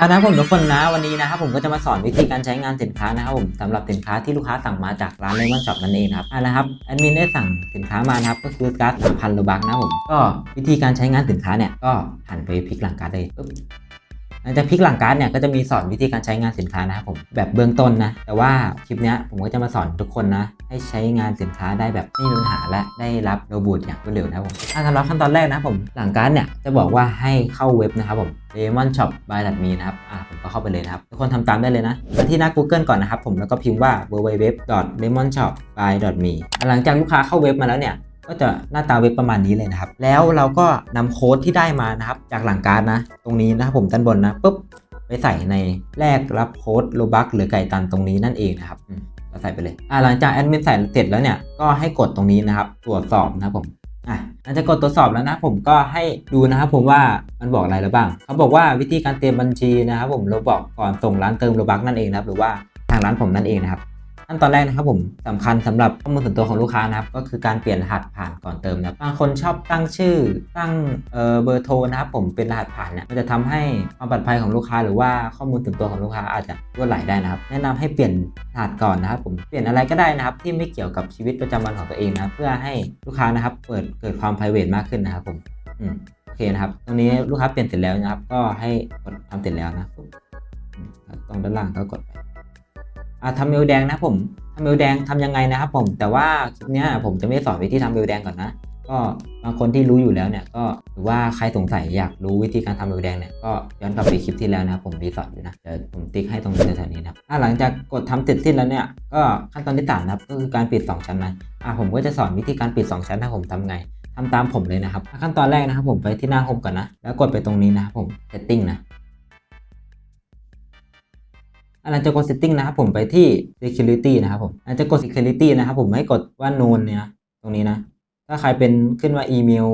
เอานะผมทุกคนนะวันนี้นะครับผมก็จะมาสอนวิธีการใช้งานสินค้านะครับผมสำหรับสินค้าที่ลูกค้าสั่งมาจากร้านเลมอนช็อปนั่นเองครับอ่านะครับแอดมินได้สั่งสินค้ามานะครับก็คือการ์ดสามพันโลบักนะผมก็วิธีการใช้งานสินค้าเนี่ยก็หันไปพลิกหลังการ์ดเลยปึ๊บหลังจากพลิกหลังการ์ดเนี่ยก็จะมีสอนวิธีการใช้งานสินค้านะครับผมแบบเบื้องต้นนะแต่ว่าคลิปเนี้ยผมก็จะมาสอนทุกคนนะ ให้ใช้งานสินค้าได้แบบไม่มีปัญหาและได้รับโรบูทอย่างรวดเร็วนะครับผมอะสำหรับขั้นตอนแรกนะครับผมหลังการเนี่ยจะบอกว่าให้เข้าเว็บนะครับผม lemon shop by me นะครับอะผมก็เข้าไปเลยนะครับทุกคนทำตามได้เลยนะไปที่หน้า Google ก่อนนะครับผมแล้วก็พิมพ์ว่า www lemon shop by me หลังจากลูกค้าเข้าเว็บมาแล้วเนี่ยก็จะหน้าตาเว็บประมาณนี้เลยนะครับ แล้วเราก็นำโค้ดที่ได้มานะครับ จากหลังการนะ ตรงนี้นะครับผมด้านบนนะปุ๊บไปใส่ในแลกรับโค้ดโลบักหรือไก่ตันตรงนี้นั่นเองนะครับ อืมก็ใส่ไปเลยอ่าหลังจากแอดมินใส่เสร็จแล้วเนี่ยก็ให้กดตรงนี้นะครับตรวจสอบนะครับผมอะหลังจากกดตรวจสอบแล้วนะผมก็ให้ดูนะครับผมว่ามันบอกอะไรแล้วบ้างเขาบอกว่าวิธีการเตรียมบัญชีนะครับผมเราบอกก่อนส่งร้านเติมโลบักนั่นเองนะครับหรือว่าทางร้านผมนั่นเองนะครับ ขั้นตอนแรกนะครับผมสำคัญสำหรับข้อมูลส่วนตัวของลูกค้านะครับก็คือการเปลี่ยนรหัสผ่านก่อนเติมนะบบางคนชอบตั้งชื่อตั้งเบอร์โทรนะครับผมเป็นรหัสผ่านเนี่ยมันจะทำให้ความปลอดภัยของลูกค้า หรือว่าข้อมูลส่วนตัวของลูกค้าอาจจะรั่วไหลได้นะครับ แนะนำให้เปลี่ยนรหัสก่อนนะครับผมเปลี่ยนอะไรก็ได้นะครับ ที่ไม่เกี่ยวกับชีวิตประจำวันของตัวเองนะเพื่อให้ลูกค้านะครับเปิดเกิดความ p r i v a t มากขึ้นนะครับผมโอเคนะครับตรงนี้ลูกค้าเปลี่ยนเสร็จแล้วนะครับ ก็ให้กดทำเสร็จแล้วนะตรงด้านล่างก็กดไป อ่าทำเมลแดงนะผมทำเมลแดงทำยังไงนะครับผมแต่ว่าคลิปนี้ผมจะไม่สอนวิธีทำเมลแดงก่อนนะ ก็บางคนที่รู้อยู่แล้วเนี่ยก็หรือว่าใครสงสัยอยากรู้วิธีการทำเมลแดงเนี่ยก็ย้อนกลับไปคลิปที่แล้วนะผมมีสอนอยู่นะเดี๋ยวผมติ๊กให้ตรงนี้แถวนี้นะครับอ่าหลังจากกดทำเสร็จสิ้นแล้วเนี่ยก็ขั้นตอนที่สามนะครับก็คือการปิด 2 ชั้นนะอ่าผมก็จะสอนวิธีการปิด 2 ชั้นนะผมทำไงทำตามผมเลยนะครับขั้นตอนแรกนะครับผมไปที่หน้าโฮมก่อนนะ แล้วกดไปตรงนี้นะครับผม setting นะ หลังจากกด setting นะครับผมไปที่ security นะครับผมหลังจากกด security นะครับผมให้กดว่า known เนี่ยนะตรงนี้นะ ถ้าใครเป็นขึ้นว่า email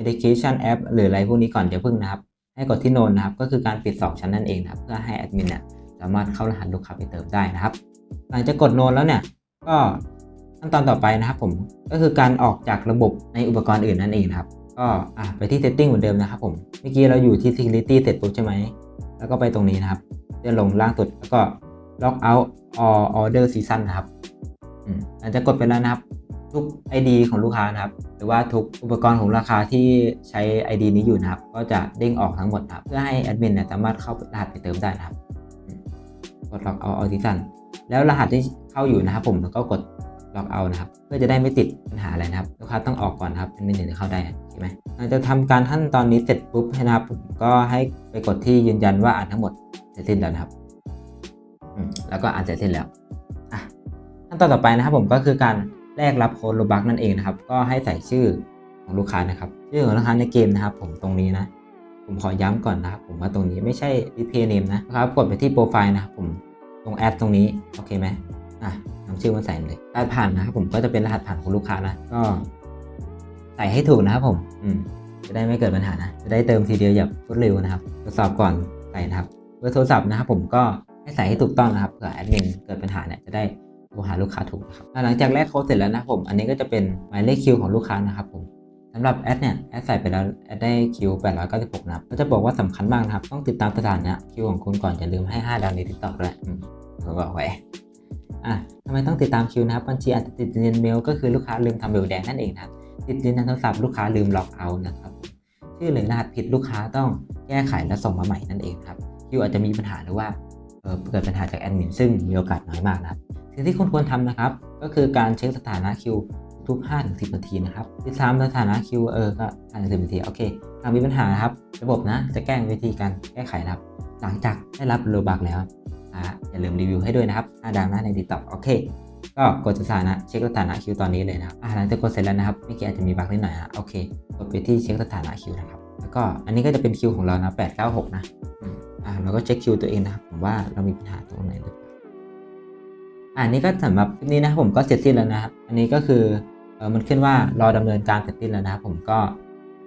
education app หรืออะไรพวกนี้ก่อนเดี๋ยวพึ่งนะครับ ให้กดที่ known นะครับ ก็คือการปิด 2 ชั้นนั่นเองนะครับ เพื่อให้แอดมินเนี่ยสามารถเข้ารหัสลูกค้าไปเติมได้นะครับ หลังจากกด known แล้วเนี่ย ก็ขั้นตอนต่อไปนะครับผม ก็คือการออกจากระบบในอุปกรณ์อื่นนั่นเองนะครับ ก็อะไปที่ setting เหมือนเดิมนะครับผม เมื่อกี้เราอยู่ที่ security เสร็จปุ๊บใช่ไหม แล้วก็ไปตรงนี้นะครับ จะลงล่างสุดแล้วก็ log out all order season นะครับอืมอาจจะกดไปแล้วนะครับ ทุก ID ของลูกค้านะครับ หรือว่าทุกอุปกรณ์ของราคาที่ใช้ ID นี้อยู่นะครับ ก็จะเด้งออกทั้งหมดนะครับ เพื่อให้แอดมินเนี่ยสามารถเข้ารหัสไปเติมได้นะครับอืมกด log out all season แล้วรหัสที่เข้าอยู่นะครับ ผมแล้วก็กด log out นะครับ เพื่อจะได้ไม่ติดปัญหาอะไรนะครับ ลูกค้าต้องออกก่อนนะครับแอดมินถึงจะเข้าได้ใช่ไหมหลังจากทำการขั้นตอนนี้เสร็จปุ๊บนะครับผมก็ให้ไปกดที่ยืนยันว่าอ่านทั้งหมด เสร็จสิ้นแล้วนะครับแล้วก็อ่านเสร็จสิ้นแล้วขั้นตอนต่อไปนะครับผมก็คือการแลกรับโค้ดโลบักนั่นเองนะครับ ก็ให้ใส่ชื่อของลูกค้านะครับ ชื่อของลูกค้าในเกมนะครับ ผมตรงนี้นะ ผมขอย้ำก่อนนะครับ ผมว่าตรงนี้ไม่ใช่ display name นะครับกดไปที่โปรไฟล์นะครับผมตรงแอดตรงนี้โอเคไหมอะนำชื่อมาใส่เลยรหัสผ่านนะครับผมก็จะเป็นรหัสผ่านของลูกค้านะก็ใส่ให้ถูกนะครับผมอืมจะได้ไม่เกิดปัญหานะ จะได้เติมทีเดียวอย่างรวดเร็วนะครับตรวจสอบก่อนใส่นะครับ เบอร์โทรศัพท์นะครับผมก็ให้ใส่ให้ถูกต้องนะครับเผื่อแอดมินเกิดปัญหาเนี่ยจะได้โทรหาลูกค้าถูกนะครับหลังจากแลกโค้ดเสร็จแล้วนะผมอันนี้ก็จะเป็นหมายเลขคิวของลูกค้านะครับผมสำหรับแอดเนี่ยแอดใส่ไปแล้วแอดได้คิว896นะครับก็จะบอกว่าสำคัญมากนะครับ ต้องติดตามสถานะคิวของคุณก่อนอย่าลืมให้ 5 ดาวในทิกตอกด้วยผมบอกไว้อะทำไมต้องติดตามคิวนะครับบัญชีอาจจะติดเรียนเมลก็คือลูกค้าลืมทำเมลแดงนั่นเองนะครับติดเรียนทางโทรศัพท์ลูกค้าลืมล็อกเอาท์นะครับชื่อหรือรหัสผิดลูกค้าต้องแก้ไขและส่งมาใหม่นั่นเองครับ คิวอาจจะมีปัญหาหรือว่าเเกิดปัญหาจากแอดมินซึ่งมีโอกาสน้อยมากนะครับ สิ่งที่คุณควรทำนะครับ ก็คือการเช็คสถานะคิวทุก 5-10 นาทีนะครับติดตามสถานะคิวเออก็5-10นาทีโอเคหากมีปัญหานะครับ ระบบนะจะแก้วิธีการแก้ไขนะครับ หลังจากได้รับโลบักแล้วอ่าอย่าลืมรีวิวให้ด้วยนะครับ5ดาวนะในติดต่อโอเค ก็กดสถานะเช็คสถานะคิวตอนนี้เลยนะครับอ่าหลังจากกดเสร็จแล้วนะครับเมื่อกี้อาจจะมีบั๊กนิดหน่อยนะโอเคกดไปที่เช็คสถานะคิวนะครับแล้วก็อันนี้ก็จะเป็นคิวของเรานะ896 นะ เราก็เช็คคิวตัวเองนะครับผมว่าเรามีปัญหาตรงไหนหรือเปล่าอ่านี่ก็สำหรับคลิปนี้นะครับผมก็เสร็จสิ้นแล้วนะครับ อันนี้ก็คือเออมันขึ้นว่ารอดำเนินการเสร็จสิ้นแล้วนะครับผมก็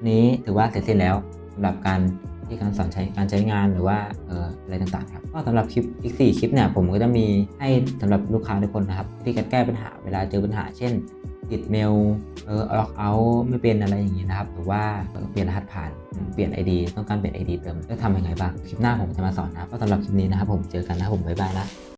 นี้ถือว่าเสร็จสิ้นแล้วสำหรับการที่การสอนใช้การใช้งานหรือว่าเอ่ออะไรต่างๆครับก็สำหรับคลิปอีก 4 คลิปเนี่ยผมก็จะมีให้สำหรับลูกค้าทุกคนนะครับที่การแก้ปัญหาเวลาเจอปัญหาเช่น ติดเมลเออล็อกเอาไม่เป็นอะไรอย่างงี้นะครับหรือว่าเปลี่ยนรหัสผ่านเปลี่ยน ID ต้องการเปลี่ยน ID เติมจะทำยังไงบ้าง คลิปหน้าผมจะมาสอนนะครับก็สำหรับคลิปนี้นะครับผมเจอกันนะผมบ๊ายบายนะ